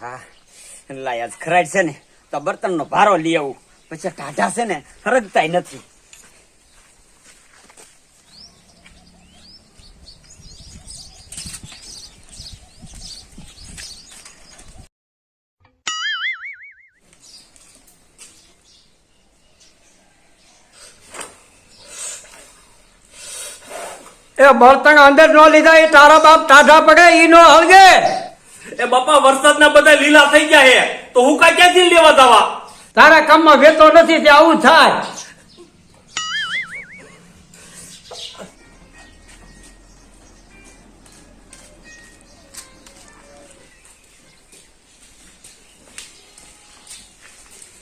હા લાયા ખરાડ છે ને, તો બર્તનનો ભારો લઈ આવું. પછી ટાઢા છે ને હરગતા નથી. એ બળતણ અંદર નો લીધા, એ તારા બાપ ટાઢા પડે એ નો હળગે. એ બાપા વરસાદના બધા લીલા થઈ ગયા હે. તો હું કા ક્યાંથી લેવા જવા? તારા કામમાં વેતો નથી તે આવું થાય.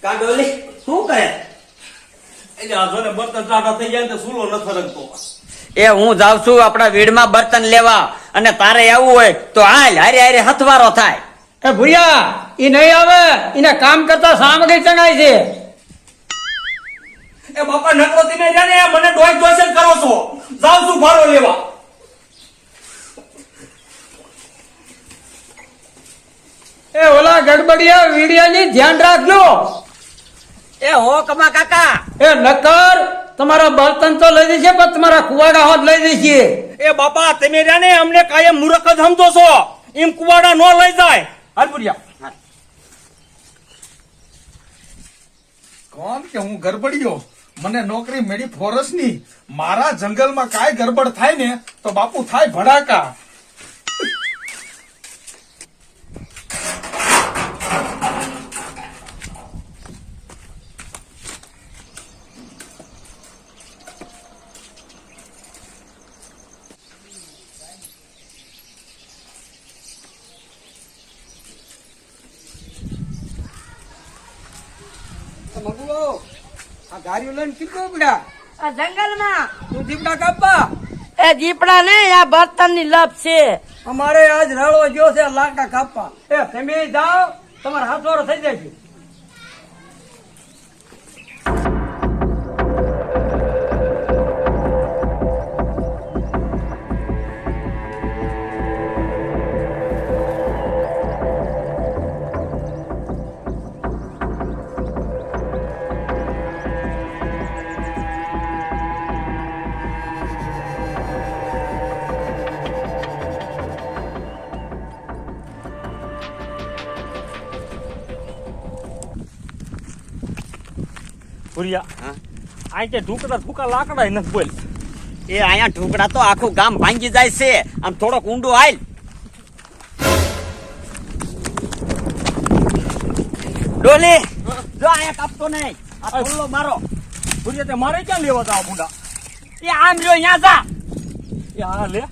કાંડોલી શું કહે? એટલે આ ને બર્તન ટાટા થઈ જાય તો સૂલો ન ફરકતો એ હું જાઉં છું આપણા વીડમાં બર્તન લેવા. અને તારે આવવું હોય તો હાલ હારે હારે હથવારો થાય. એ ભૂરિયા એ નહીં આવે. એને કામ કરતા સામગ્રી ચણાય છે. એ બાપા નકરો તમે જાને મને ડોય ડોયસન કરો છો. જાઉં છું ભારો લેવા. એ ઓલા ગડબડિયા વીડિયાની ધ્યાન રાખજો. એ હો કમા કાકા. એ નકર તમારા બળતણ તો લઈ દેશે પણ તમારા કુવાડા હોત લઈ દેશે એ બાપા તમે જાણે અમને કાયમ મૂર્ખ જ સમજો છો. એમ કુવાડા નો લઈ જાય. હરપુરિયા પુરિયા કોણ કે હું ગરબડિયો? મને નોકરી મેળી ફોરેસ્ટની મારા જંગલમાં કાંઈ ગરબડ થાય ને તો બાપુ થાય ભડાકા. આ ગાડીઓ લઈને કેટલો પડ્યા આ જંગલમાં. તું દીપડા કાપવા. એ દીપડા ને આ બર્તનની લપ છે. અમારે આજ રાળો ગયો છે લાકડા કાપવા. એ તમે જાઓ તમારા હાથવારો થઈ જાય છે. પુરિયા હા? આ કે ઢૂકડા ઢૂકા લાકડા નથી બોલ. એ અહીંયા ઢોકળા તો આખું ગામ ભાંગી જાય છે. આમ થોડોક ઊંડું હાલ. ડોલી જો અહીંયા કાપતો નહીં. આ થોડો મારો. ભૂરિયા તે મારે ક્યાં લેવા જાવ બુડા એ આમ જો અહીંયા જા. એ હા લે.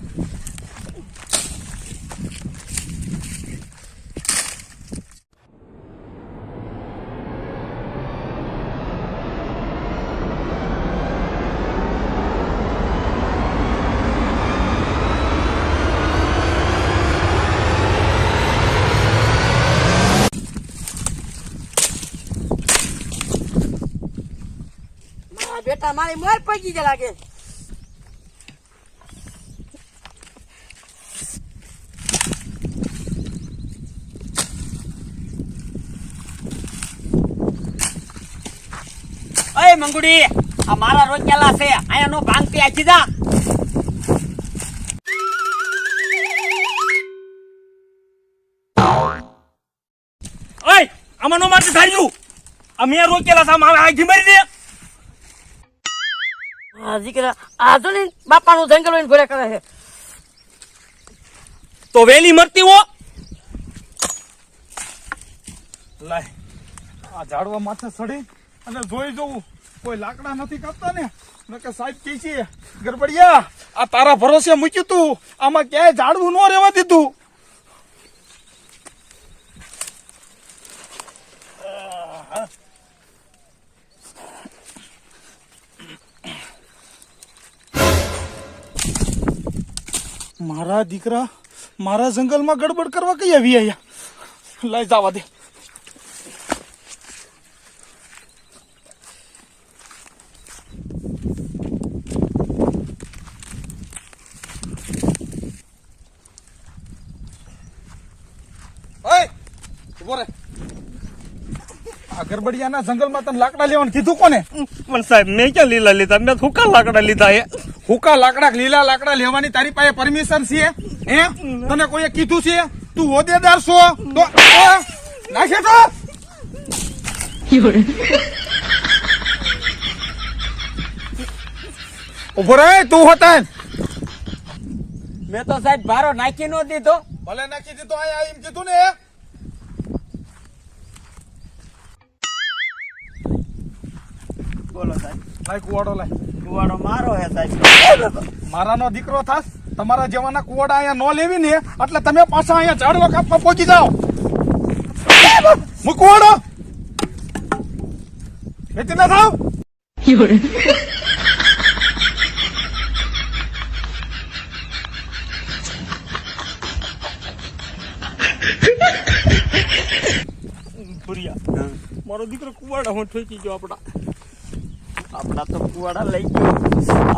મારા મારી મોર પગી જ લાગે. અય મંગુડી, આ મારા રોકેલા છે. અહીંયા નો ભાંગતી આખી જા. ઓય, આમાં નો મારતી ધાર્યું. આ મેં રોકેલા છે આ આગી મારી દે. આ દીકરા આ જો ને બાપાનું જંગલ હોય ભરે કરે છે. તો વેલી મરતી હો. લાય આ ઝાડવા માથે સડી અને જોઈ જોઉં. કોઈ લાકડા નથી કાપતા ને? નકે સાહેબ કે છે ગરબડિયા આ તારા ભરોસે મૂક્યું તું. આમાં ક્યાંય ઝાડવું ન રહેવા દીધું. મારા દીકરા મારા જંગલમાં ગડબડ કરવા કઈ આવી આયા? લઈ જવા દે. ગરબડિયાના જંગલમાં તને લાકડા લેવાનું કીધું કોને? પણ સાહેબ, મેં ક્યાં લીલા લીધા? મેં હુકા લાકડા લીધા એ હુકા લાકડા લીલા લાકડા લેવાની તારી પાસે પરમિશન છે? હે? તને કોઈએ કીધું છે? તું હોદેદાર છો? તો નાખે તો ઊભો રે તું હતા મેં તો સાહેબ ભારો નાખી નો દીધો. ભલે નાખી દીધો આયા એમ કીધું ને બોલો સાહેબ. લાય કુવાડો લાય. કુવાડો મારો હે સાહેબ મારાનો દીકરો થાસ તમારા જેવાના કુવાડા અહીંયા ન લેવી ને એટલે તમે પાછા અહીંયા ઝાડવા કાપવા પહોંચી જાઓ. મુકવાડો વેચી ના થાવ? મારો દીકરો કુવાડા હું ઠોકી ગયો આપડા આપડા તો કુવાડા લઈ ગયો.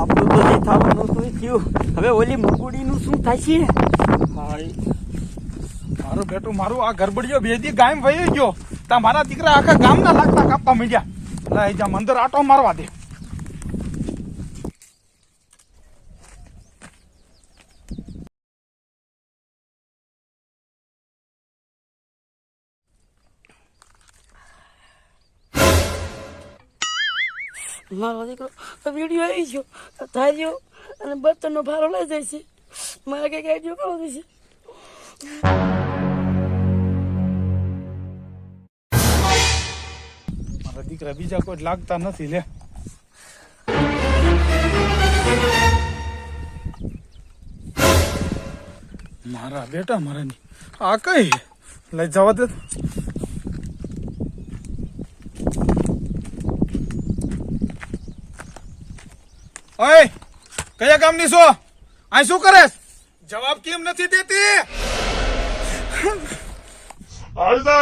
આપણું તો જે થવાનું શું થયું. હવે ઓલી મગુડીનું શું થશે? મારું બેટું, મારું આ ગરબડીયો બેદી ગાયમ વહી ગયો. તા મારા દીકરા આખા ગામના લાગતા કાપવા માંડ્યા. લઈ જા, મંદર આટો મારવા દે. મારો દીકરો વીડિયો આવી ગયો. ધાર્યો અને બર્તનનો ભારો લઈ જાય છે. મારે કંઈક આઈડિયો કરવો દેશે મારા દીકરા બીજા કોઈ લાગતા નથી લે. મારા બેટા મારાની. આ કઈ? લઈ જવા દે. ઓય કયા ગામની છો આ શું કરે જવાબ કેમ નથી દેતી Ayda!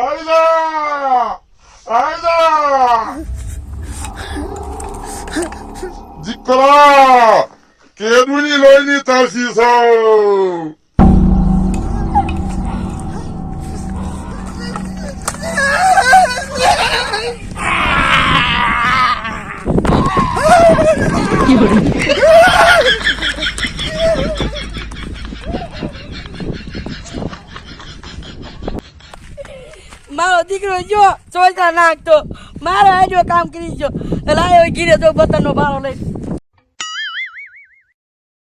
Ayda! Ayda! Dikkat! Kedmini loyni tarsisa! મારો દીકરો જો ચોઈતા નાખતો. મારો આઈડિયો કામ કરી જો. લાયો ગીરે તો બર્તનનો ભારો લઈ.